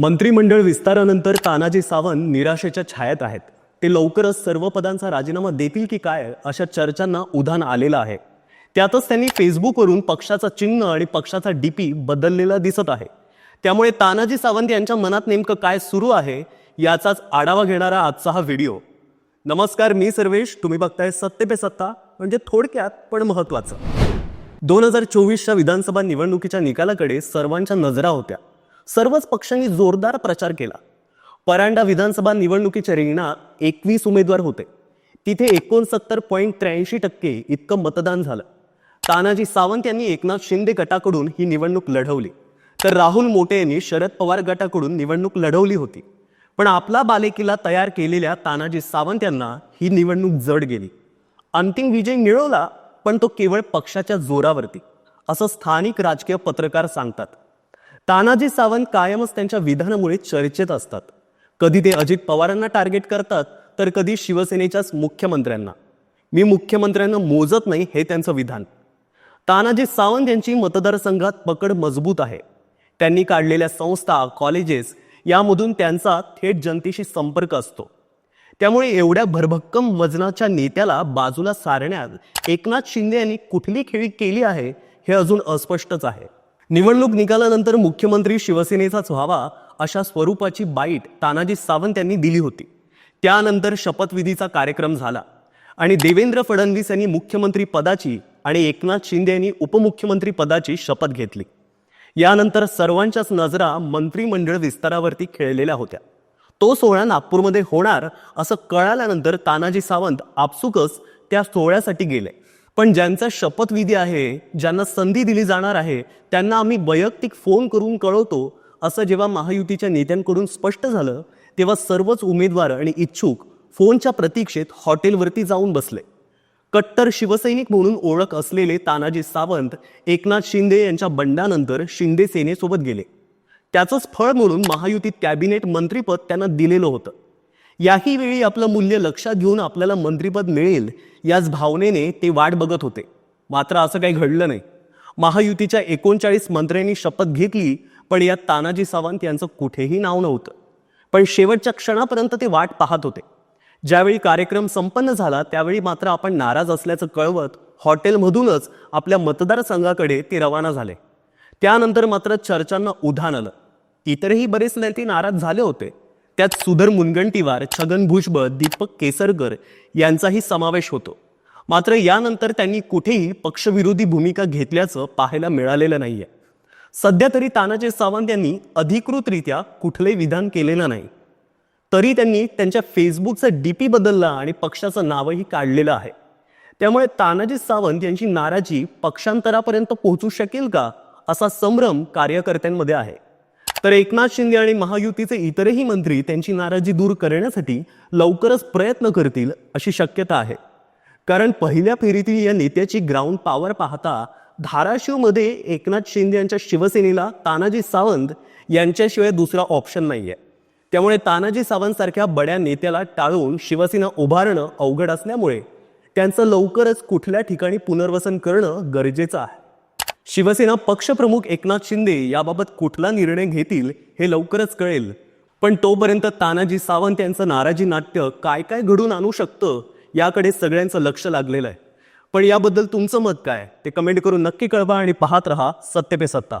मंत्रिमंडळ विस्तारानंतर तानाजी सावंत निराशेच्या छायात आहेत. ते लवकरच सर्व पदांचा राजीनामा देतील की काय अशा चर्चांना उधाण आलेलं आहे. त्यातच त्यांनी फेसबुकवरून पक्षाचं चिन्ह आणि पक्षाचा डीपी बदललेला दिसत आहे. त्यामुळे तानाजी सावंत यांच्या मनात नेमकं काय सुरू आहे याचाच आढावा घेणारा आजचा हा व्हिडिओ. नमस्कार मी सर्वेश. तुम्ही बघताय सत्ते पे सत्ता म्हणजे थोडक्यात पण महत्वाचं दोन हजार चोवीसच्या विधानसभा निवडणुकीच्या निकालाकडे सर्वांच्या नजरा होत्या. सर्वच पक्षांनी जोरदार प्रचार केला. परांडा विधानसभा निवडणुकीच्या रिंगणात एकवीस उमेदवार होते. तिथे एकोणसत्तर पॉईंट त्र्याऐंशी टक्के इतकं मतदान झालं. तानाजी सावंत यांनी एकनाथ शिंदे गटाकडून ही निवडणूक लढवली. तर राहुल मोटे यांनी शरद पवार गटाकडून निवडणूक लढवली होती. पण आपला बालेकिला तयार केलेल्या तानाजी सावंत यांना ही निवडणूक जड गेली. अंतिम विजय मिळवला पण तो केवळ पक्षाच्या जोरावरती असं स्थानिक राजकीय पत्रकार सांगतात. तानाजी सावंत कायमच त्यांच्या विधानामुळे चर्चेत असतात. कधी ते अजित पवारांना टार्गेट करतात तर कधी शिवसेनेच्याच मुख्यमंत्र्यांना. मी मुख्यमंत्र्यांना मोजत नाही हे त्यांचं विधान. तानाजी सावंत यांची मतदारसंघात पकड मजबूत आहे. त्यांनी काढलेल्या संस्था कॉलेजेस यामधून त्यांचा थेट जनतेशी संपर्क असतो. त्यामुळे एवढ्या भरभक्कम वजनाच्या नेत्याला बाजूला सारण्यात एकनाथ शिंदे यांनी कुठली खेळी केली आहे हे अजून अस्पष्टच आहे. निवडणूक निकालानंतर मुख्यमंत्री शिवसेनेचाच व्हावा अशा स्वरूपाची बाईट तानाजी सावंत यांनी दिली होती. त्यानंतर शपथविधीचा कार्यक्रम झाला आणि देवेंद्र फडणवीस यांनी मुख्यमंत्री पदाची आणि एकनाथ शिंदे यांनी उपमुख्यमंत्री पदाची शपथ घेतली. यानंतर सर्वांच्याच नजरा मंत्रिमंडळ विस्तारावरती खेळलेल्या होत्या. तो सोहळा नागपूरमध्ये होणार असं कळाल्यानंतर तानाजी सावंत आपसुकच त्या सोहळ्यासाठी गेले. पण ज्यांचा शपथविधी आहे ज्यांना संधी दिली जाणार आहे त्यांना आम्ही वैयक्तिक फोन करून कळवतो असं जेव्हा महायुतीच्या नेत्यांकडून स्पष्ट झालं तेव्हा सर्वच उमेदवार आणि इच्छुक फोनच्या प्रतीक्षेत हॉटेलवरती जाऊन बसले. कट्टर शिवसैनिक म्हणून ओळख असलेले तानाजी सावंत एकनाथ शिंदे यांच्या बंडानंतर शिंदे सेनेसोबत गेले. त्याचंच फळ म्हणून महायुतीत कॅबिनेट मंत्रीपद त्यांना दिलेलं होतं. याही वेळी आपलं मूल्य लक्षात घेऊन आपल्याला मंत्रिपद मिळेल याच भावनेने ते वाट बघत होते. मात्र असं काही घडलं नाही. महायुतीच्या एकोणचाळीस मंत्र्यांनी शपथ घेतली पण यात तानाजी सावंत यांचं कुठेही नाव नव्हतं. पण शेवटच्या क्षणापर्यंत ते वाट पाहत होते. ज्यावेळी कार्यक्रम संपन्न झाला त्यावेळी मात्र आपण नाराज असल्याचं कळवत हॉटेलमधूनच आपल्या मतदारसंघाकडे ते रवाना झाले. त्यानंतर मात्र चर्चांना उधाण आलं. इतरही बरेच नेते नाराज झाले होते. त्यात सुधर मुनगंटीवार छगन भुजबळ दीपक केसरकर यांचाही समावेश होतो. मात्र यानंतर त्यांनी कुठेही पक्षविरोधी भूमिका घेतल्याचं पाहायला मिळालेलं नाहीये. सध्या तरी तानाजी सावंत यांनी अधिकृतरित्या कुठलंही विधान केलेलं नाही. तरी त्यांनी त्यांच्या फेसबुकचा डीपी बदलला आणि पक्षाचं नावही काढलेलं आहे. त्यामुळे तानाजी सावंत यांची नाराजी पक्षांतरापर्यंत पोहोचू शकेल का असा संभ्रम कार्यकर्त्यांमध्ये आहे. तर एकनाथ शिंदे आणि महायुतीचे इतरही मंत्री त्यांची नाराजी दूर करण्यासाठी लवकरच प्रयत्न करतील अशी शक्यता आहे. कारण पहिल्या फेरीतील या नेत्याची ग्राउंड पॉवर पाहता धाराशिवमध्ये एकनाथ शिंदे यांच्या शिवसेनेला तानाजी सावंत यांच्याशिवाय दुसरा ऑप्शन नाही आहे त्यामुळे तानाजी सावंत सारख्या बड्या नेत्याला टाळून शिवसेना उभारणं अवघड असल्यामुळे त्यांचं लवकरच कुठल्या ठिकाणी पुनर्वसन करणं गरजेचं आहे. शिवसेना पक्षप्रमुख एकनाथ शिंदे याबाबत कुठला निर्णय घेतील हे लवकरच कळेल. पण तोपर्यंत तानाजी सावंत यांचं नाराजी नाट्य काय काय घडून आणू शकतं याकडे सगळ्यांचं लक्ष लागलेलं आहे. पण याबद्दल तुमचं मत काय? ते कमेंट करून नक्की कळवा आणि पाहत रहा सत्य पे सत्ता.